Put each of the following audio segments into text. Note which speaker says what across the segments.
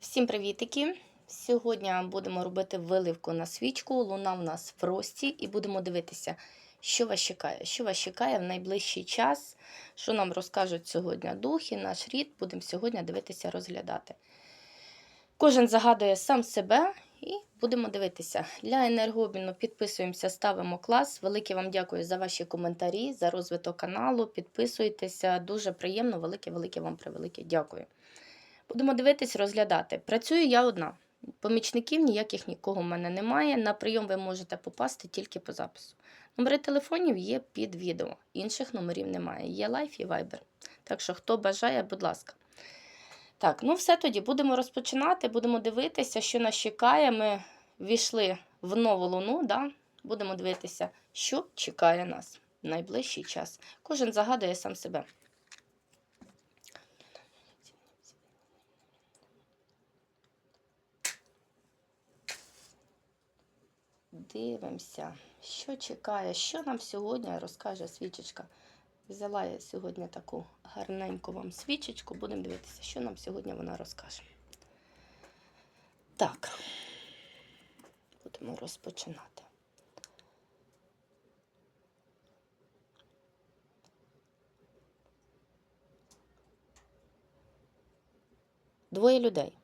Speaker 1: Всім привітики! Сьогодні будемо робити виливку на свічку. Луна в нас в рості, і будемо дивитися, що вас чекає. Що вас чекає в найближчий час, що нам розкажуть сьогодні духи, наш рід. Будемо сьогодні дивитися, розглядати. Кожен загадує сам себе і будемо дивитися. Для енергообміну підписуємося, ставимо клас. Велике вам дякую за ваші коментарі, за розвиток каналу. Підписуйтеся. Дуже приємно, велике, велике вам превелике. Дякую. Будемо дивитись, розглядати. Працюю я одна. Помічників ніяких нікого в мене немає. На прийом ви можете попасти тільки по запису. Номери телефонів є під відео. Інших номерів немає. Є лайф і вайбер. Так що, хто бажає, будь ласка. Так, ну все тоді будемо розпочинати, будемо дивитися, що нас чекає. Ми війшли в нову луну, да? будемо дивитися, що чекає нас в найближчий час. Кожен загадує сам себе. Дивимося, що чекає, що нам сьогодні розкаже свічечка. Взяла я сьогодні таку гарненьку вам свічечку. Будемо дивитися, що нам сьогодні вона розкаже. Так, будемо розпочинати. Двоє людей.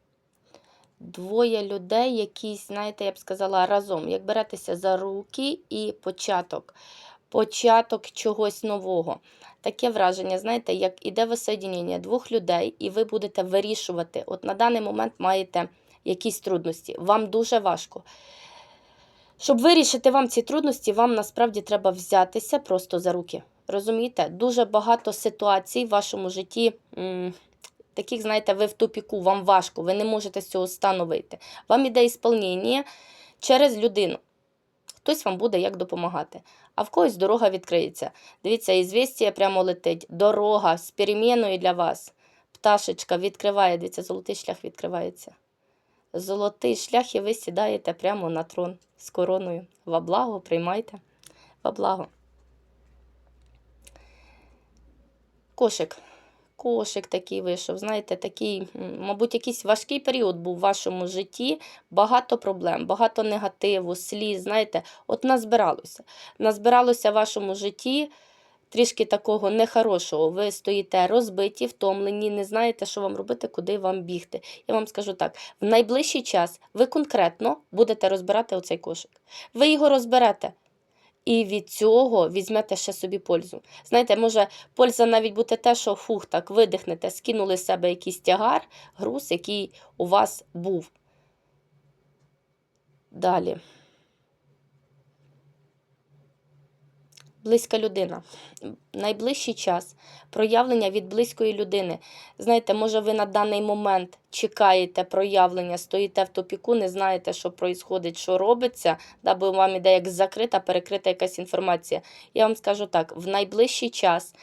Speaker 1: Двоє людей, якісь, знаєте, я б сказала, разом. Як беретеся за руки і початок. Початок чогось нового. Таке враження, знаєте, як іде висоєднення двох людей, і ви будете вирішувати. От на даний момент маєте якісь трудності. Вам дуже важко. Щоб вирішити вам ці трудності, вам насправді треба взятися просто за руки. Розумієте? Дуже багато ситуацій в вашому житті. Таких, знаєте, ви в тупіку, вам важко, ви не можете цього стану. Вам іде ісполнення через людину. Хтось вам буде як допомагати, а в когось дорога відкриється. Дивіться, ізвістія прямо летить. Дорога з переміною для вас. Пташечка відкриває, дивіться, золотий шлях відкривається. Золотий шлях, і ви сідаєте прямо на трон з короною. Во благо, приймайте. Во благо. Кошик кошик такий вийшов. Знаєте, такий, мабуть, якийсь важкий період був в вашому житті, багато проблем, багато негативу, сліз. Знаєте, от назбиралося. Назбиралося в вашому житті трішки такого нехорошого. Ви стоїте розбиті, втомлені, не знаєте, що вам робити, куди вам бігти. Я вам скажу так: в найближчий час ви конкретно будете розбирати оцей кошик. Ви його розберете. І від цього візьмете ще собі пользу. Знаєте, може польза навіть бути те, що фух, так видихнете, скинули з себе якийсь тягар, груз, який у вас був. Далі. Близька людина. Найближчий час проявлення від близької людини. Знаєте, може, ви на даний момент чекаєте проявлення, стоїте в топіку, не знаєте, що відбувається, що робиться, да, бо вам іде як закрита, перекрита якась інформація. Я вам скажу так: в найближчий час.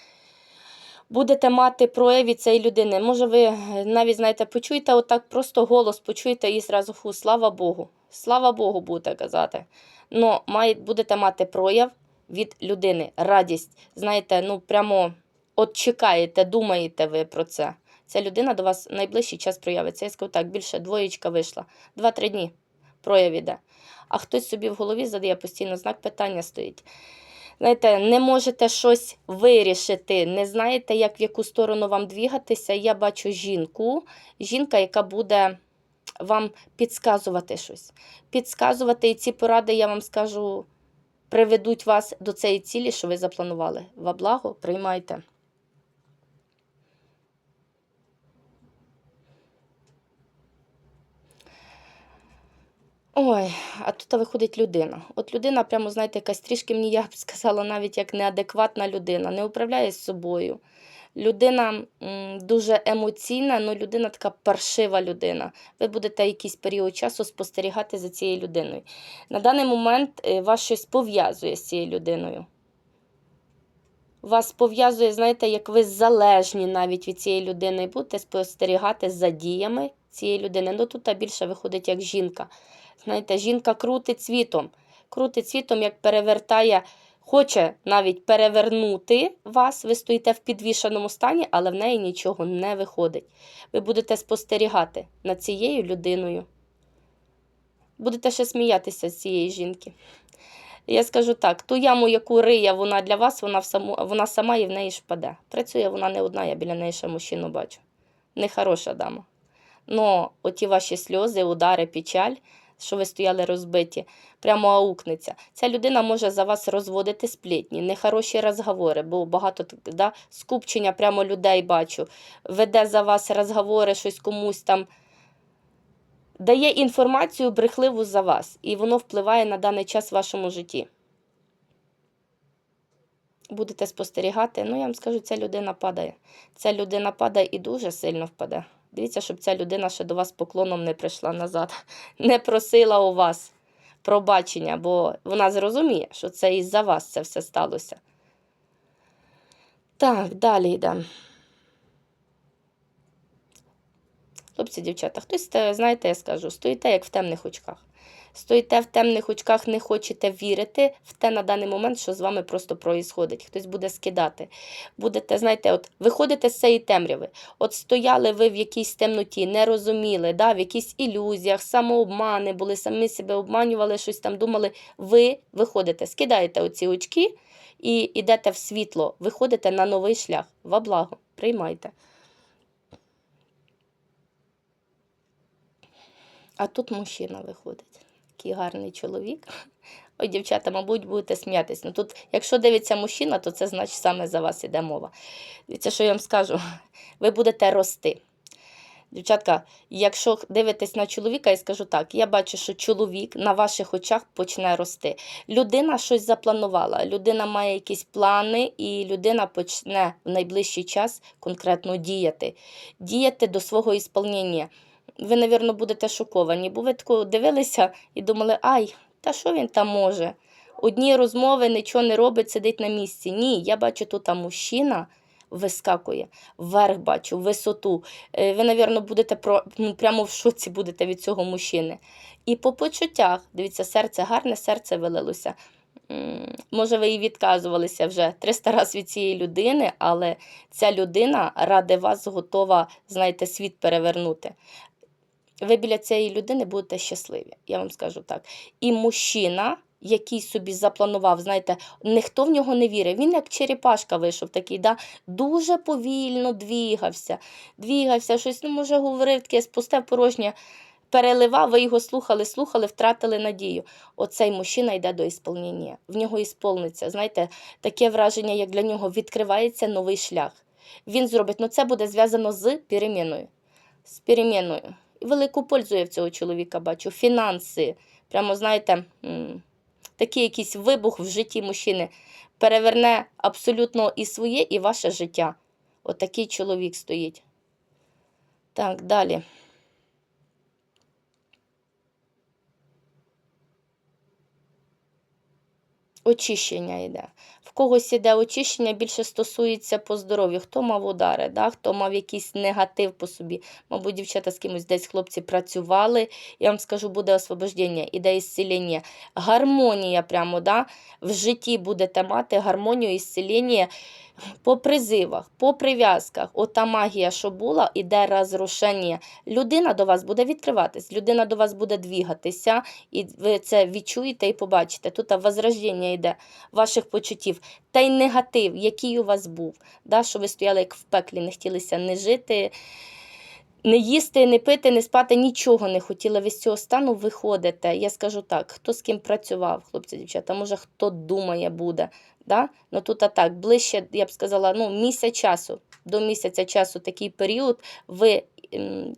Speaker 1: Будете мати прояв від цієї людини. Може, ви навіть знаєте, почуєте отак просто голос, почуєте і зразу фу, слава Богу. Слава Богу, будете казати. Ну, будете мати прояв від людини, радість. Знаєте, ну прямо от чекаєте, думаєте ви про це. Ця людина до вас найближчий час проявиться. Я скажу так, більше двоєчка вийшла. Два-три дні прояв іде. А хтось собі в голові задає постійно знак питання стоїть. Знаєте, не можете щось вирішити, не знаєте, як в яку сторону вам двігатися. Я бачу жінку, жінка, яка буде вам підсказувати щось. Підсказувати, і ці поради, я вам скажу, приведуть вас до цієї цілі, що ви запланували. Во благо, приймайте. Ой, а тут виходить людина. От людина, прямо, знаєте, якась трішки мені, я б сказала, навіть як неадекватна людина, не управляє з собою. Людина дуже емоційна, але людина така паршива людина. Ви будете якийсь період часу спостерігати за цією людиною. На даний момент е, вас щось пов'язує з цією людиною. Вас пов'язує, знаєте, як ви залежні навіть від цієї людини, і будете спостерігати за діями цієї людини. Ну тут більше виходить як жінка. Знаєте, жінка крутить світом, крутить світом, як перевертає хоче навіть перевернути вас, ви стоїте в підвішеному стані, але в неї нічого не виходить. Ви будете спостерігати над цією людиною. Будете ще сміятися з цієї жінки. Я скажу так: ту яму, яку риє вона для вас, вона, в саму, вона сама і в неї ж впаде. Працює вона не одна, я біля неї ще мужчину бачу. Нехороша дама. Но оті ваші сльози, удари, печаль, що ви стояли розбиті, прямо аукнеться. Ця людина може за вас розводити сплітні, нехороші розговори, бо багато да, скупчення прямо людей бачу. Веде за вас розговори, щось комусь там. Дає інформацію брехливу за вас, і воно впливає на даний час в вашому житті. Будете спостерігати, ну я вам скажу, ця людина падає. Ця людина падає і дуже сильно впаде. Дивіться, щоб ця людина ще до вас поклоном не прийшла назад, не просила у вас пробачення, бо вона зрозуміє, що це із-за вас це все сталося. Так, далі йдемо. Хлопці, дівчата, хтось, знаєте, я скажу, стоїте як в темних очках. Стоїте в темних очках, не хочете вірити в те на даний момент, що з вами просто проїсходить. Хтось буде скидати. Будете, знаєте, от виходите з цієї темряви. От стояли ви в якійсь темноті, не розуміли, да, в якихось ілюзіях, самообмани були, самі себе обманювали, щось там думали. Ви виходите, скидаєте оці очки і йдете в світло, виходите на новий шлях. Во благо, приймайте. А тут мужчина виходить. Такий гарний чоловік. Ой, дівчата, мабуть, будете сміятись. Ну тут, якщо дивиться мужчина, то це значить саме за вас іде мова. Дивіться, що я вам скажу. Ви будете рости. Дівчатка, якщо дивитесь на чоловіка, я скажу так: я бачу, що чоловік на ваших очах почне рости. Людина щось запланувала, людина має якісь плани, і людина почне в найближчий час конкретно діяти. Діяти до свого ісполнення ви, мабуть, будете шоковані, бо ви тако дивилися і думали, ай, та що він там може? Одні розмови, нічого не робить, сидить на місці. Ні, я бачу, тут мужчина вискакує, вверх бачу, висоту. Е, Ви, мабуть, будете про, ну, прямо в шоці будете від цього мужчини. І по почуттях, дивіться, серце гарне, серце вилилося. Може, ви і відказувалися вже 300 разів від цієї людини, але ця людина ради вас готова, знаєте, світ перевернути ви біля цієї людини будете щасливі, я вам скажу так. І мужчина, який собі запланував, знаєте, ніхто в нього не вірив. Він як черепашка вийшов такий, да? дуже повільно двігався, двігався, щось, ну, може, говорив таке, спусте порожнє. Переливав, ви його слухали, слухали, втратили надію. Оцей мужчина йде до ісполнення. В нього ісполниться. Знаєте, таке враження, як для нього відкривається новий шлях. Він зробить, ну це буде зв'язано з переміною. З переміною велику пользу я в цього чоловіка бачу. Фінанси. Прямо, знаєте, такий якийсь вибух в житті мужчини переверне абсолютно і своє, і ваше життя. Отакий чоловік стоїть. Так, далі. Очищення йде. В когось іде очищення, більше стосується по здоров'ю. Хто мав удари, да? хто мав якийсь негатив по собі. Мабуть, дівчата з кимось десь хлопці працювали. Я вам скажу, буде освобождення, іде ісцілення. Гармонія прямо да? в житті будете мати гармонію, ісцілення по призивах, по прив'язках. Ота магія, що була, іде розрушення. Людина до вас буде відкриватись, людина до вас буде двігатися, і ви це відчуєте і побачите. Тут возрождення йде ваших почуттів. Та й негатив, який у вас був, да, що ви стояли як в пеклі, не хотілося не жити. Не їсти, не пити, не спати, нічого не хотіли. Ви з цього стану виходите. Я скажу так: хто з ким працював, хлопці, дівчата, може хто думає буде. Да? Ну тут а так, ближче, я б сказала, ну, місяць часу, до місяця часу такий період, ви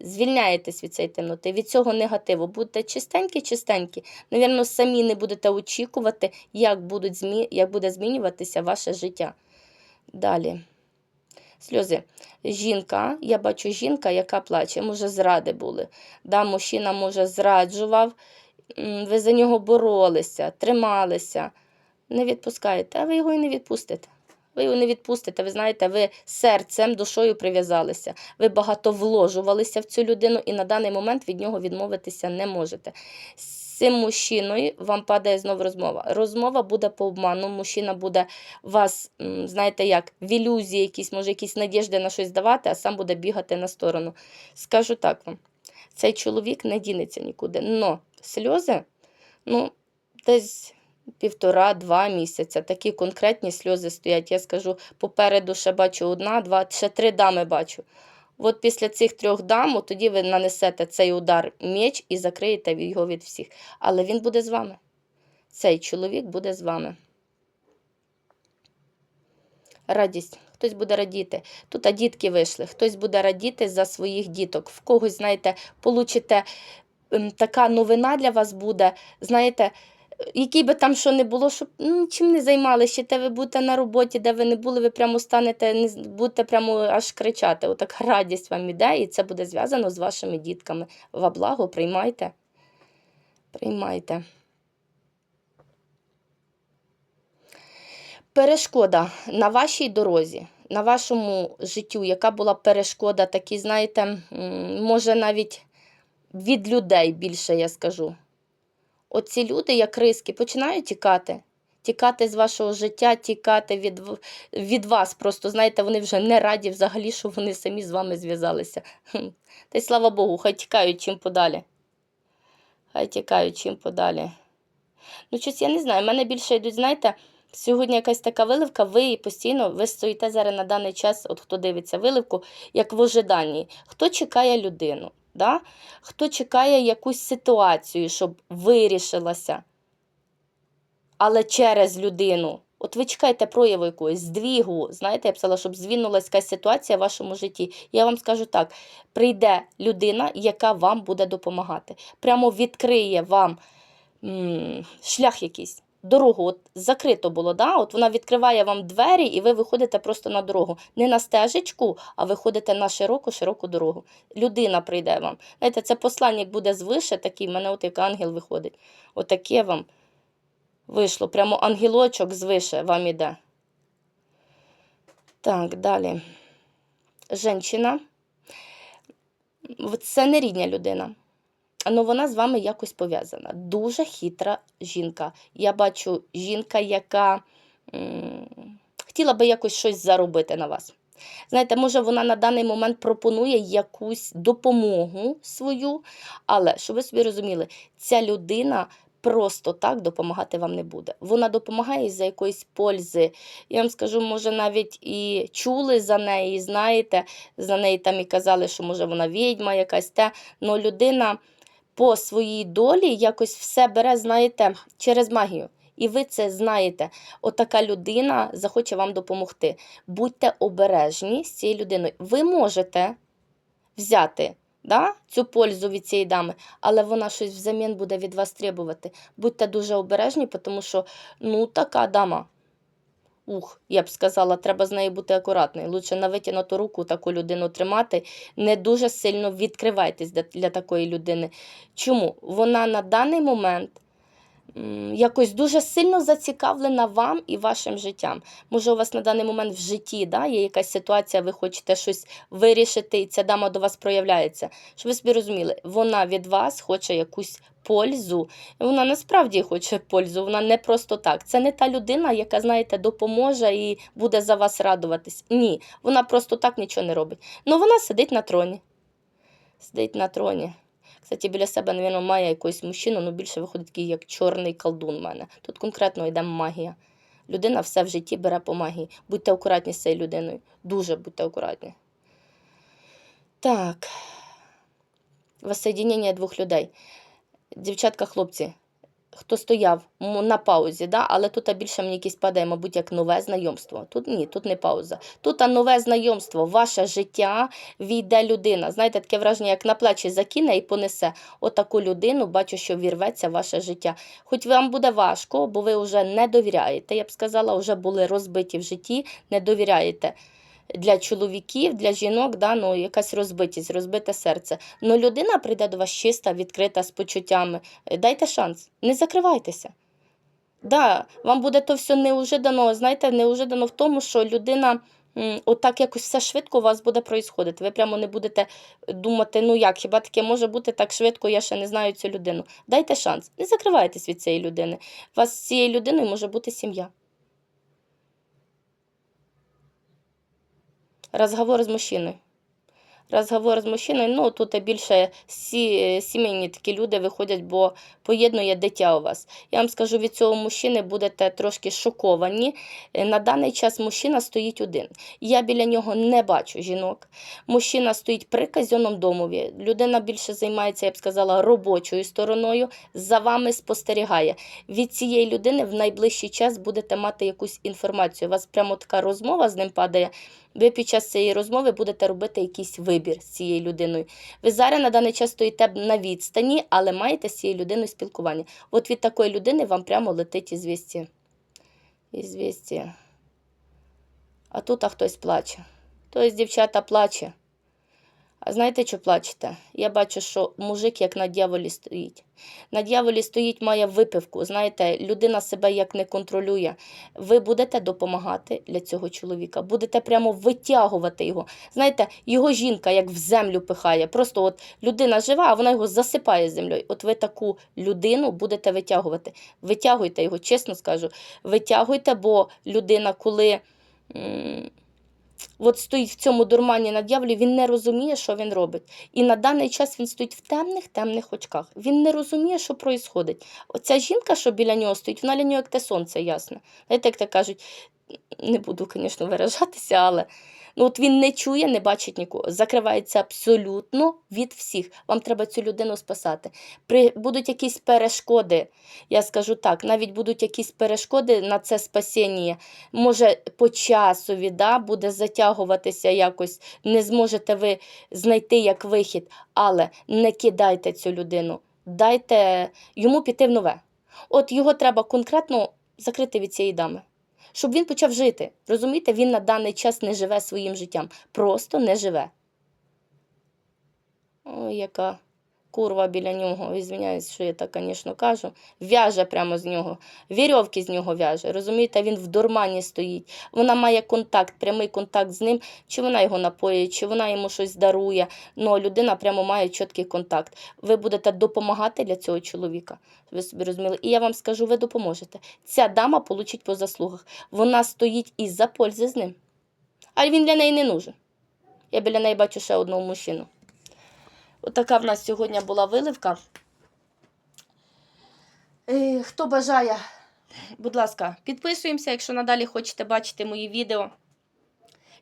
Speaker 1: звільняєтесь від цієї темноти, від цього негативу. Будете чистенькі-чистенькі. Навірно, самі не будете очікувати, як, будуть змі... як буде змінюватися ваше життя. Далі. Сльози. Жінка, я бачу жінка, яка плаче, може, зради були. Да, Мужчина, може, зраджував, ви за нього боролися, трималися не відпускаєте, а ви його і не відпустите. Ви його не відпустите, ви знаєте, ви серцем, душою прив'язалися. Ви багато вложувалися в цю людину і на даний момент від нього відмовитися не можете. С- цим мужчиною вам падає знову розмова. Розмова буде по обману, мужчина буде вас, знаєте як, в ілюзії якісь, може, якісь надіжди на щось давати, а сам буде бігати на сторону. Скажу так вам, цей чоловік не дінеться нікуди. Но сльози, ну, десь півтора-два місяця. Такі конкретні сльози стоять. Я скажу, попереду ще бачу одна, два, ще три дами бачу. От після цих трьох дам, тоді ви нанесете цей удар меч і закриєте його від всіх. Але він буде з вами. Цей чоловік буде з вами. Радість. Хтось буде радіти. Тут а дітки вийшли. Хтось буде радіти за своїх діток. В когось, знаєте, получите ем, така новина для вас буде. Знаєте, який би там що не було, щоб ну, чим не займалися, те ви будете на роботі, де ви не були, ви прямо станете, не будете прямо аж кричати. Отака радість вам іде, і це буде зв'язано з вашими дітками. Во благо, приймайте. Приймайте. Перешкода на вашій дорозі, на вашому життю, яка була перешкода, такі, знаєте, може навіть від людей більше я скажу. Оці люди, як риски, починають тікати. Тікати з вашого життя, тікати від, від вас. Просто, знаєте, вони вже не раді взагалі, що вони самі з вами зв'язалися. Та й слава Богу, хай тікають чим подалі. Хай тікають чим подалі. Ну, щось я не знаю. в мене більше йдуть, знаєте, сьогодні якась така виливка, ви постійно, ви стоїте зараз на даний час, от хто дивиться виливку, як в ожиданні. Хто чекає людину? Да? Хто чекає якусь ситуацію, щоб вирішилася, але через людину. От ви чекаєте прояву якогось здвігу, знаєте, я писала, щоб звільнилась якась ситуація в вашому житті. Я вам скажу так: прийде людина, яка вам буде допомагати. Прямо відкриє вам м, шлях якийсь, дорогу. От закрито було, да? от вона відкриває вам двері, і ви виходите просто на дорогу. Не на стежечку, а виходите на широку, широку дорогу. Людина прийде вам. Знаєте, це посланник буде звише, такий, в мене от як ангел виходить. Отаке вам вийшло. Прямо ангелочок звише вам іде. Так, далі. Женщина. Це не рідня людина. Ну, вона з вами якось пов'язана. Дуже хитра жінка. Я бачу жінка, яка м, хотіла би якось щось заробити на вас. Знаєте, може, вона на даний момент пропонує якусь допомогу свою, але щоб ви собі розуміли, ця людина просто так допомагати вам не буде. Вона допомагає за якоїсь пользи. Я вам скажу, може, навіть і чули за неї, знаєте, за неї там і казали, що може вона відьма якась те. але людина по своїй долі якось все бере, знаєте, через магію. І ви це знаєте. Отака людина захоче вам допомогти. Будьте обережні з цією людиною. Ви можете взяти да, цю пользу від цієї дами, але вона щось взамін буде від вас требувати. Будьте дуже обережні, тому що ну така дама. Ух, я б сказала, треба з нею бути акуратною. Лучше на витягнуту руку таку людину тримати. Не дуже сильно відкривайтесь для, такої людини. Чому? Вона на даний момент якось дуже сильно зацікавлена вам і вашим життям. Може, у вас на даний момент в житті да, є якась ситуація, ви хочете щось вирішити, і ця дама до вас проявляється. Щоб ви собі розуміли, вона від вас хоче якусь пользу. Вона насправді хоче пользу, вона не просто так. Це не та людина, яка, знаєте, допоможе і буде за вас радуватись. Ні, вона просто так нічого не робить. Ну вона сидить на троні. Сидить на троні. Кстати, біля себе, напевно, має якогось мужчину, але більше виходить такий, як чорний колдун в мене. Тут конкретно йде магія. Людина все в житті бере по магії. Будьте акуратні з цією людиною. Дуже будьте акуратні. Так. Воссоєдінення двох людей. Дівчатка, хлопці, хто стояв на паузі, да? але тут більше мені якесь падає, мабуть, як нове знайомство. Тут ні, тут не пауза. Тут нове знайомство, ваше життя війде людина. Знаєте, таке враження, як на плечі закине і понесе отаку людину, бачу, що вірветься ваше життя. Хоч вам буде важко, бо ви вже не довіряєте, я б сказала, вже були розбиті в житті, не довіряєте. Для чоловіків, для жінок, да, ну, якась розбитість, розбите серце. Ну, людина прийде до вас чиста, відкрита, з почуттями. Е, Дайте шанс, не закривайтеся. Да, вам буде то все неужидано, знаєте, неужидано в тому, що людина Отак якось все швидко у вас буде проїсходити. Ви прямо не будете думати, ну як, хіба таке може бути так швидко, я ще не знаю цю людину. Дайте шанс, не закривайтесь від цієї людини. У вас з цією людиною може бути сім'я. Розговор з мужчиною. Розговор з мужчиною, ну тут більше сі, сімейні такі люди виходять, бо поєднує дитя у вас. Я вам скажу, від цього мужчини будете трошки шоковані. Е, На даний час мужчина стоїть один. Я біля нього не бачу жінок. Мужчина стоїть при казенному домові. Людина більше займається, я б сказала, робочою стороною. За вами спостерігає. Від цієї людини в найближчий час будете мати якусь інформацію. У вас прямо така розмова з ним падає. Ви під час цієї розмови будете робити якийсь вибір з цією людиною. Ви зараз на даний час стоїте на відстані, але маєте з цією людиною спілкування. От від такої людини вам прямо летить ізвісті. Ізвісті. А тут а хтось плаче. Хтось, дівчата, плаче. А знаєте, що плачете? Я бачу, що мужик як на дьяволі стоїть. На дьяволі стоїть, має випивку. Знаєте, людина себе як не контролює. Ви будете допомагати для цього чоловіка, будете прямо витягувати його. Знаєте, його жінка як в землю пихає. Просто от людина жива, а вона його засипає землею. От ви таку людину будете витягувати. Витягуйте його, чесно скажу. Витягуйте, бо людина, коли. От стоїть в цьому дурмані на дьяволі, він не розуміє, що він робить. І на даний час він стоїть в темних, темних очках. Він не розуміє, що проїсходить. Оця жінка, що біля нього стоїть, вона для нього як те сонце ясне. Знаєте, як так кажуть, не буду, звісно, виражатися, але ну, от він не чує, не бачить нікого. Закривається абсолютно від всіх. Вам треба цю людину спасати. При, будуть якісь перешкоди, я скажу так, навіть будуть якісь перешкоди на це спасіння. Може, по часові да, буде затягуватися якось, не зможете ви знайти як вихід, але не кидайте цю людину, дайте йому піти в нове. От його треба конкретно закрити від цієї дами. Щоб він почав жити. Розумієте, він на даний час не живе своїм життям. Просто не живе. Ой, яка курва біля нього. Звиняюсь, що я так, звісно, кажу. В'яже прямо з нього. Вірьовки з нього в'яже. Розумієте, він в дурмані стоїть. Вона має контакт, прямий контакт з ним. Чи вона його напоює, чи вона йому щось дарує. Ну, людина прямо має чіткий контакт. Ви будете допомагати для цього чоловіка. Ви собі розуміли? І я вам скажу, ви допоможете. Ця дама получить по заслугах. Вона стоїть із-за пользи з ним. А він для неї не нужен. Я біля неї бачу ще одного мужчину. Отака в нас сьогодні була виливка. Е, Хто бажає, будь ласка, підписуємося, якщо надалі хочете бачити мої відео.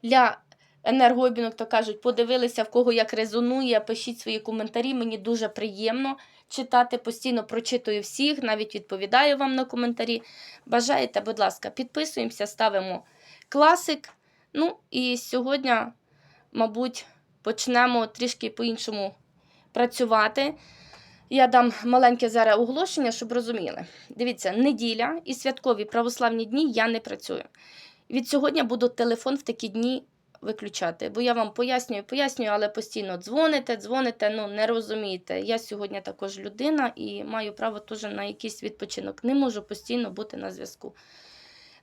Speaker 1: Для енергообміну, то кажуть, подивилися, в кого як резонує, пишіть свої коментарі. Мені дуже приємно читати, постійно прочитую всіх, навіть відповідаю вам на коментарі. Бажаєте, будь ласка, підписуємося, ставимо класик. Ну і сьогодні, мабуть, почнемо трішки по-іншому працювати. Я дам маленьке зараз оголошення, щоб розуміли. Дивіться, неділя і святкові православні дні я не працюю. Від сьогодні буду телефон в такі дні виключати, бо я вам пояснюю, пояснюю, але постійно дзвоните, дзвоните, ну не розумієте. Я сьогодні також людина і маю право теж на якийсь відпочинок. Не можу постійно бути на зв'язку.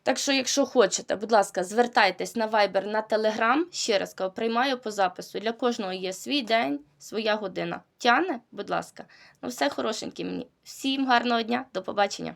Speaker 1: Так що, якщо хочете, будь ласка, звертайтесь на Viber, на Telegram. Ще раз кажу, приймаю по запису. Для кожного є свій день, своя година. Тяне, будь ласка. Ну, все хорошеньке мені. Всім гарного дня, до побачення.